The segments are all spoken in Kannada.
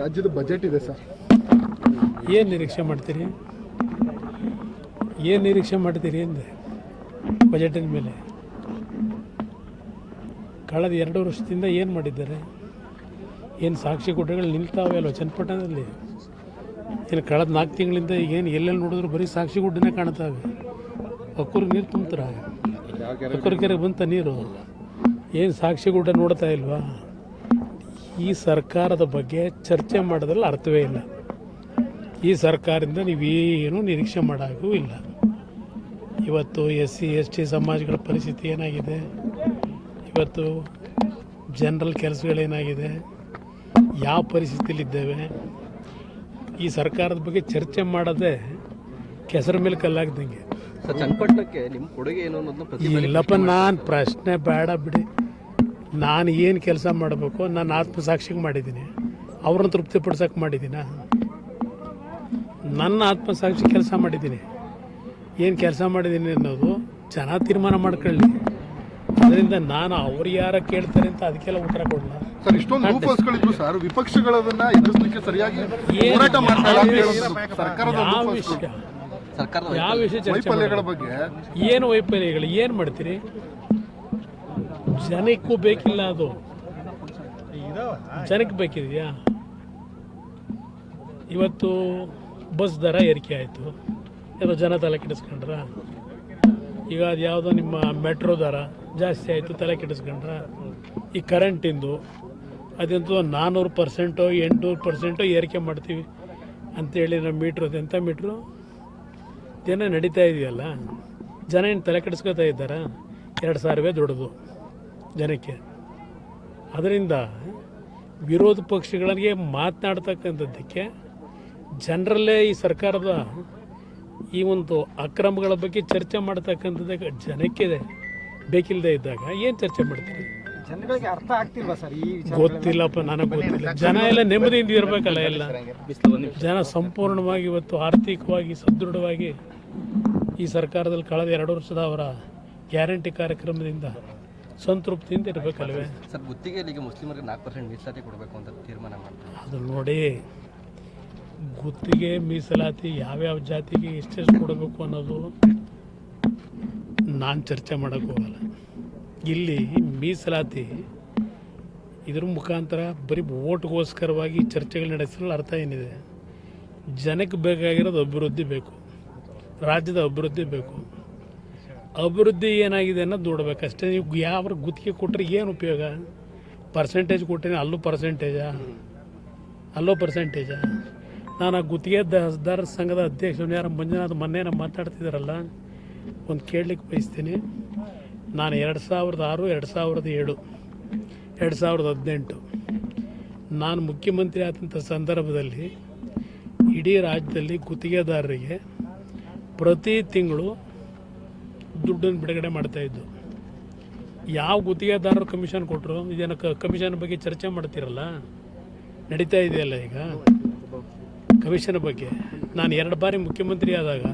ರಾಜ್ಯದ ಬಜೆಟ್ ಇದೆ ಸರ್. ಏನು ನಿರೀಕ್ಷೆ ಮಾಡ್ತೀರಿ? ಏನು ನಿರೀಕ್ಷೆ ಮಾಡ್ತೀರಿ ಅಂದೆ ಬಜೆಟಿನ ಮೇಲೆ? ಕಳೆದ ಎರಡು ವರ್ಷದಿಂದ ಏನು ಮಾಡಿದ್ದಾರೆ? ಏನು ಸಾಕ್ಷಿ ಗುಡ್ಡಗಳು ನಿಲ್ತಾವೆ ಅಲ್ವ ಚನ್ನಪಟ್ಟಣದಲ್ಲಿ? ಏನು ಕಳೆದ ನಾಲ್ಕು ತಿಂಗಳಿಂದ ಏನು ಎಲ್ಲೆಲ್ಲಿ ನೋಡಿದ್ರು ಬರೀ ಸಾಕ್ಷಿ ಗುಡ್ಡನೇ ಕಾಣ್ತಾವೆ. ಒಕ್ಕೂರು ನೀರು ತುಂಬ್ತಾರೆ. ಒಕ್ಕೂರು ಕೆರೆಗೆ ಬಂತ ನೀರು? ಏನು ಸಾಕ್ಷಿ ಗುಡ್ಡ ನೋಡ್ತಾ ಇಲ್ವಾ? ಈ ಸರ್ಕಾರದ ಬಗ್ಗೆ ಚರ್ಚೆ ಮಾಡೋದ್ರಲ್ಲಿ ಅರ್ಥವೇ ಇಲ್ಲ. ಈ ಸರ್ಕಾರದಿಂದ ನೀವೇನು ನಿರೀಕ್ಷೆ ಮಾಡೋಕ್ಕೂ ಇಲ್ಲ. ಇವತ್ತು ಎಸ್ ಸಿ ಎಸ್ ಟಿ ಸಮಾಜಗಳ ಪರಿಸ್ಥಿತಿ ಏನಾಗಿದೆ? ಇವತ್ತು ಜನರಲ್ ಕೆಲಸಗಳೇನಾಗಿದೆ? ಯಾವ ಪರಿಸ್ಥಿತಿಯಲ್ಲಿದ್ದೇವೆ? ಈ ಸರ್ಕಾರದ ಬಗ್ಗೆ ಚರ್ಚೆ ಮಾಡೋದೇ ಕೆಸರ ಮೇಲೆ ಕಲ್ಲಾಗ್ದಂಗೆ. ಸರ್ ಚನ್ನಪಟ್ಟಣಕ್ಕೆ ನಿಮ್ಮ ಕೊಡುಗೆ ಏನು ಅನ್ನೋದನ್ನ ಪ್ರತಿ ಇಲ್ಲಪ್ಪ ನಾನು ಪ್ರಶ್ನೆ ಬೇಡ ಬಿಡಿ. ನಾನು ಏನು ಕೆಲಸ ಮಾಡಬೇಕು ನಾನು ಆತ್ಮಸಾಕ್ಷಿಗೆ ಮಾಡಿದ್ದೀನಿ. ಅವ್ರನ್ನ ತೃಪ್ತಿಪಡ್ಸಕ್ಕೆ ಮಾಡಿದ್ದೀನ? ನನ್ನ ಆತ್ಮಸಾಕ್ಷಿ ಕೆಲಸ ಮಾಡಿದ್ದೀನಿ. ಏನು ಕೆಲಸ ಮಾಡಿದ್ದೀನಿ ಅನ್ನೋದು ಜನ ತೀರ್ಮಾನ ಮಾಡ್ಕೊಳ್ಳಿ. ಅದರಿಂದ ನಾನು ಅವ್ರು ಯಾರ ಕೇಳ್ತಾರೆ ಅಂತ ಅದಕ್ಕೆಲ್ಲ ಉತ್ತರ ಕೊಡಲ್ಲ. ಸರ್ ಇಷ್ಟೊಂದು ಸರ್. ವಿಪಕ್ಷಗಳದನ್ನ ಎದುರಿಸಲಿಕ್ಕೆ ಸರಿಯಾಗಿ ಹೋರಾಟ ಮಾಡ್ತಾ ಇಲ್ಲ ಯಾವ ಸರ್ಕಾರದ ವಿಷಯ? ಸರ್ಕಾರದ ಯಾವ ವಿಷಯ ಚರ್ಚೆ ವೈಫಲ್ಯಗಳ ಬಗ್ಗೆ? ಏನು ವೈಫಲ್ಯಗಳು? ಏನು ಮಾಡ್ತೀರಿ? ಜನಕ್ಕೂ ಬೇಕಿಲ್ಲ ಅದು ಜನಕ್ಕೆ ಬೇಕಿದೆಯಾ ಇವತ್ತು ಬಸ್ ದರ ಏರಿಕೆ ಆಯಿತು. ಏನೋ ಜನ ತಲೆ ಕೆಡಿಸ್ಕೊಂಡ್ರ? ಈಗ ಅದು ಯಾವುದೋ ನಿಮ್ಮ ಮೆಟ್ರೋ ದರ ಜಾಸ್ತಿ ಆಯಿತು, ತಲೆ ಕೆಡಿಸ್ಕೊಂಡ್ರ? ಈ ಕರೆಂಟಿಂದು ಅದಂತೂ ನಾನ್ನೂರು ಪರ್ಸೆಂಟು, ಎಂಟುನೂರು ಪರ್ಸೆಂಟು ಏರಿಕೆ ಮಾಡ್ತೀವಿ ಅಂತೇಳಿ ನಮ್ಮ ಮೀಟ್ರು ಅದೆಂಥ ಮೀಟ್ರು ದಿನ ನಡೀತಾ ಇದೆಯಲ್ಲ. ಜನ ಏನು ತಲೆ ಕೆಡಿಸ್ಕೊತಾ ಇದ್ದಾರ? ಎರಡು ಸಾವಿರವೇ ದೊಡ್ಡದು ಜನಕ್ಕೆ. ಅದರಿಂದ ವಿರೋಧ ಪಕ್ಷಗಳಿಗೆ ಮಾತನಾಡ್ತಕ್ಕಂಥದ್ದಕ್ಕೆ ಜನರಲ್ಲೇ ಈ ಸರ್ಕಾರದ ಈ ಒಂದು ಅಕ್ರಮಗಳ ಬಗ್ಗೆ ಚರ್ಚೆ ಮಾಡ್ತಕ್ಕಂಥದ್ದು ಜನಕ್ಕೆ ಬೇಕಿಲ್ಲದೆ ಇದ್ದಾಗ ಏನು ಚರ್ಚೆ ಮಾಡ್ತೀರಿ? ಜನಗಳಿಗೆ ಅರ್ಥ ಆಗ್ತಿಲ್ವಾ ಸರ್ ಈ ಗೊತ್ತಿಲ್ಲಪ್ಪ ನನಗೆ ಗೊತ್ತಿಲ್ಲ. ಜನ ಎಲ್ಲ ನೆಮ್ಮದಿಯಿಂದ ಇರಬೇಕಲ್ಲ ಎಲ್ಲ. ಜನ ಸಂಪೂರ್ಣವಾಗಿ ಇವತ್ತು ಆರ್ಥಿಕವಾಗಿ ಸದೃಢವಾಗಿ ಈ ಸರ್ಕಾರದಲ್ಲಿ ಕಳೆದ ಎರಡು ವರ್ಷದ ಅವರ ಗ್ಯಾರಂಟಿ ಕಾರ್ಯಕ್ರಮದಿಂದ ಸಂತೃಪ್ತಿಯಿಂದ ಇರಬೇಕಲ್ವೇ? ಸರ್ ಗುತ್ತಿಗೆಯಲ್ಲಿ ಮುಸ್ಲಿಮರಿಗೆ ನಾಲ್ಕು ಪರ್ಸೆಂಟ್ ಮೀಸಲಾತಿ ಕೊಡಬೇಕು ಅಂತ ತೀರ್ಮಾನ ಮಾಡ್ತಾರೆ. ಅದು ನೋಡಿ ಗುತ್ತಿಗೆ ಮೀಸಲಾತಿ ಯಾವ್ಯಾವ ಜಾತಿಗೆ ಎಷ್ಟೆಷ್ಟು ಕೊಡಬೇಕು ಅನ್ನೋದು ನಾನು ಚರ್ಚೆ ಮಾಡೋಕ್ಕೆ ಹೋಗಲ್ಲ. ಇಲ್ಲಿ ಮೀಸಲಾತಿ ಇದ್ರ ಮುಖಾಂತರ ಬರೀ ಓಟ್ಗೋಸ್ಕರವಾಗಿ ಚರ್ಚೆಗಳು ನಡೆಸಲು ಅರ್ಥ ಏನಿದೆ? ಜನಕ್ಕೆ ಬೇಕಾಗಿರೋದು ಅಭಿವೃದ್ಧಿ ಬೇಕು. ರಾಜ್ಯದ ಅಭಿವೃದ್ಧಿ ಬೇಕು. ಅಭಿವೃದ್ಧಿ ಏನಾಗಿದೆ ಅನ್ನೋದು ನೋಡ್ಬೇಕಷ್ಟೇ. ನೀವು ಯಾವ ಗುತ್ತಿಗೆ ಕೊಟ್ಟರೆ ಏನು ಉಪಯೋಗ? ಪರ್ಸೆಂಟೇಜ್ ಕೊಟ್ಟರೆ ಅಲ್ಲೂ ಪರ್ಸೆಂಟೇಜಾ ಅಲ್ಲೋ ಪರ್ಸೆಂಟೇಜಾ ನಾನು ಆ ಗುತ್ತಿಗೆ ದಸ್ದಾರ ಸಂಘದ ಅಧ್ಯಕ್ಷ ಯಾರು? ಮಂಜುನಾಥ್ ಮೊನ್ನೆ ನಾನು ಮಾತಾಡ್ತಿದ್ದಾರಲ್ಲ ಒಂದು ಕೇಳಲಿಕ್ಕೆ ಬಯಸ್ತೀನಿ. ನಾನು ಎರಡು ಸಾವಿರದ ಆರು, ಎರಡು ಸಾವಿರದ ಏಳು, ಎರಡು ಸಾವಿರದ ಹದಿನೆಂಟು, ನಾನು ಮುಖ್ಯಮಂತ್ರಿ ಆದಂಥ ಸಂದರ್ಭದಲ್ಲಿ ಇಡೀ ರಾಜ್ಯದಲ್ಲಿ ಗುತ್ತಿಗೆದಾರರಿಗೆ ಪ್ರತಿ ತಿಂಗಳು ದುಡ್ಡನ್ನು ಬಿಡುಗಡೆ ಮಾಡ್ತಾಯಿದ್ದು ಯಾವ ಗುತ್ತಿಗೆದಾರರು ಕಮಿಷನ್ ಕೊಟ್ಟರು ಇದೇನು ಕಮಿಷನ್ ಬಗ್ಗೆ ಚರ್ಚೆ ಮಾಡ್ತಿರಲ್ಲ? ನಡೀತಾ ಇದೆಯಲ್ಲ ಈಗ? ಕಮಿಷನ್ ಬಗ್ಗೆ. ನಾನು ಎರಡು ಬಾರಿ ಮುಖ್ಯಮಂತ್ರಿ ಆದಾಗ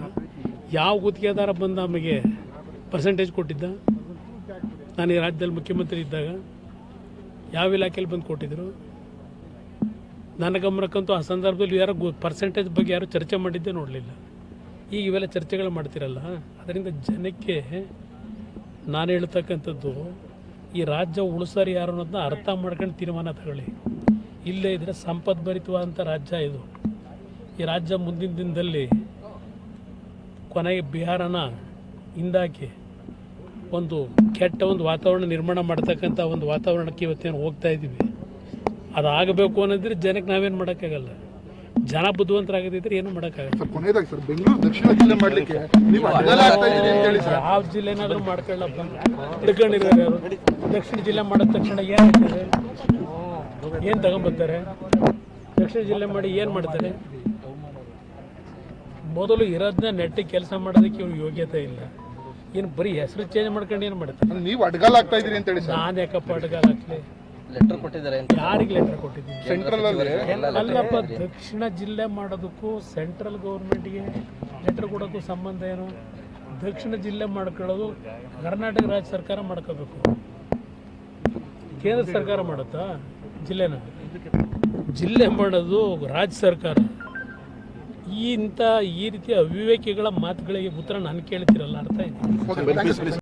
ಯಾವ ಗುತ್ತಿಗೆದಾರ ಬಂದು ನಮಗೆ ಪರ್ಸೆಂಟೇಜ್ ಕೊಟ್ಟಿದ್ದ? ನಾನು ಈ ರಾಜ್ಯದಲ್ಲಿ ಮುಖ್ಯಮಂತ್ರಿ ಇದ್ದಾಗ ಯಾವ ಇಲಾಖೆಯಲ್ಲಿ ಬಂದು ಕೊಟ್ಟಿದ್ದರು ನನ್ನ ಗಮನಕ್ಕಂತೂ ಆ ಸಂದರ್ಭದಲ್ಲಿ ಯಾರು ಪರ್ಸೆಂಟೇಜ್ ಬಗ್ಗೆ ಯಾರು ಚರ್ಚೆ ಮಾಡಿದ್ದೇ ನೋಡಲಿಲ್ಲ. ಈಗ ಇವೆಲ್ಲ ಚರ್ಚೆಗಳು ಮಾಡ್ತಿರಲ್ಲ, ಅದರಿಂದ ಜನಕ್ಕೆ ನಾನು ಹೇಳ್ತಕ್ಕಂಥದ್ದು, ಈ ರಾಜ್ಯ ಉಳಿಸೋರು ಯಾರು ಅನ್ನೋದನ್ನ ಅರ್ಥ ಮಾಡ್ಕೊಂಡು ತೀರ್ಮಾನ ತಗೊಳ್ಳಿ. ಇಲ್ಲೇ ಇದ್ದರೆ ಸಂಪದ್ಭರಿತವಾದಂಥ ರಾಜ್ಯ ಇದು. ಈ ರಾಜ್ಯ ಮುಂದಿನ ದಿನದಲ್ಲಿ ಕೊನೆಗೆ ಬಿಹಾರನ ಹಿಂದಾಕಿ ಒಂದು ಕೆಟ್ಟ ಒಂದು ವಾತಾವರಣ ನಿರ್ಮಾಣ ಮಾಡ್ತಕ್ಕಂಥ ಒಂದು ವಾತಾವರಣಕ್ಕೆ ಇವತ್ತೇನು ಹೋಗ್ತಾ ಇದ್ದೀವಿ ಅದು ಆಗಬೇಕು ಅನ್ನೋದ್ರೆ ಜನಕ್ಕೆ ನಾವೇನು ಮಾಡೋಕ್ಕಾಗಲ್ಲ. ಜನ ಬುದ್ಧಿವಂತರಾಗದಿದ್ರೆ ಏನು ಮಾಡೋಕ್ಕಾಗಲ್ಲ. ಸರ್ ಕೊನೆಯದಾಗಿ ಸರ್ ಬೆಂಗಳೂರು ದಕ್ಷಿಣ ಜಿಲ್ಲೆ ಮಾಡ್ಲಿಕ್ಕೆ ನೀವು ಅಡ್ಡಗಾಲ ಆಗ್ತಾ ಇದೀರಿ ಅಂತ ಹೇಳಿ ಸರ್. ಯಾವ ಜಿಲ್ಲೆನಾದ್ರೂ ಮಾಡ್ಕೊಳ್ಳಪ್ಪ. ಹಿಡ್ಕೊಂಡಿರೋರು ಯಾರು? ದಕ್ಷಿಣ ಜಿಲ್ಲೆ ಮಾಡಿದ ತಕ್ಷಣ ಏನಾಗ್ತದೆ ಏನು ತಗೊಂಬರ್ತಾರೆ? ದಕ್ಷಿಣ ಜಿಲ್ಲೆ ಮಾಡಿ ಏನು ಮಾಡ್ತಾರೆ? ಮೊದಲು ಇರೋದನ್ನ ನೆಟ್ಟಿ ಕೆಲಸ ಮಾಡೋದಕ್ಕೆ ಇವ್ರಿಗೆ ಯೋಗ್ಯತೆ ಇಲ್ಲ. ಏನು ಬರೀ ಹೆಸರು ಚೇಂಜ್ ಮಾಡ್ಕೊಂಡು ಏನು ಮಾಡ್ತಾರೆ? ನೀವು ಅಡ್ಗಾಲ ಆಗ್ತಾ ಇದೀರಿ ಅಂತ ಹೇಳಿ ನಾನು ಯಾಕಪ್ಪ ಅಡ್ಗಾಲ ಹಾಕ್ಲಿ ಲೆಟರ್ ಕೊಟ್ಟಿದ್ದಾರೆ ಅಂತ. ಯಾರಿಗೆ ಲೆಟರ್ ಕೊಟ್ಟಿದ್ದೀನಿ ಸೆಂಟ್ರಲ್ ಅಲ್ಲಿ. ಅಲ್ಲಪ್ಪ ದಕ್ಷಿಣ ಜಿಲ್ಲೆ ಮಾಡೋದಕ್ಕೂ ಸೆಂಟ್ರಲ್ ಗೌರ್ಮೆಂಟ್ಗೆ ಲೆಟರ್ ಕೊಡೋಕ್ಕೂ ಸಂಬಂಧ ಏನು? ದಕ್ಷಿಣ ಜಿಲ್ಲೆ ಮಾಡ್ಕೊಳ್ಳೋದು ಕರ್ನಾಟಕ ರಾಜ್ಯ ಸರ್ಕಾರ ಮಾಡ್ಕೋಬೇಕು. ಕೇಂದ್ರ ಸರ್ಕಾರ ಮಾಡುತ್ತಾ? ಜಿಲ್ಲೆನ? ಜಿಲ್ಲೆ ಮಾಡೋದು ರಾಜ್ಯ ಸರ್ಕಾರ. ಈ ಇಂಥ ಈ ರೀತಿ ಅವಿವೇಕಿಗಳ ಮಾತುಗಳಿಗೆ ಉತ್ತರ ನಾನು ಕೇಳ್ತಿರಲ್ಲ ಅರ್ಥ ಇದೆ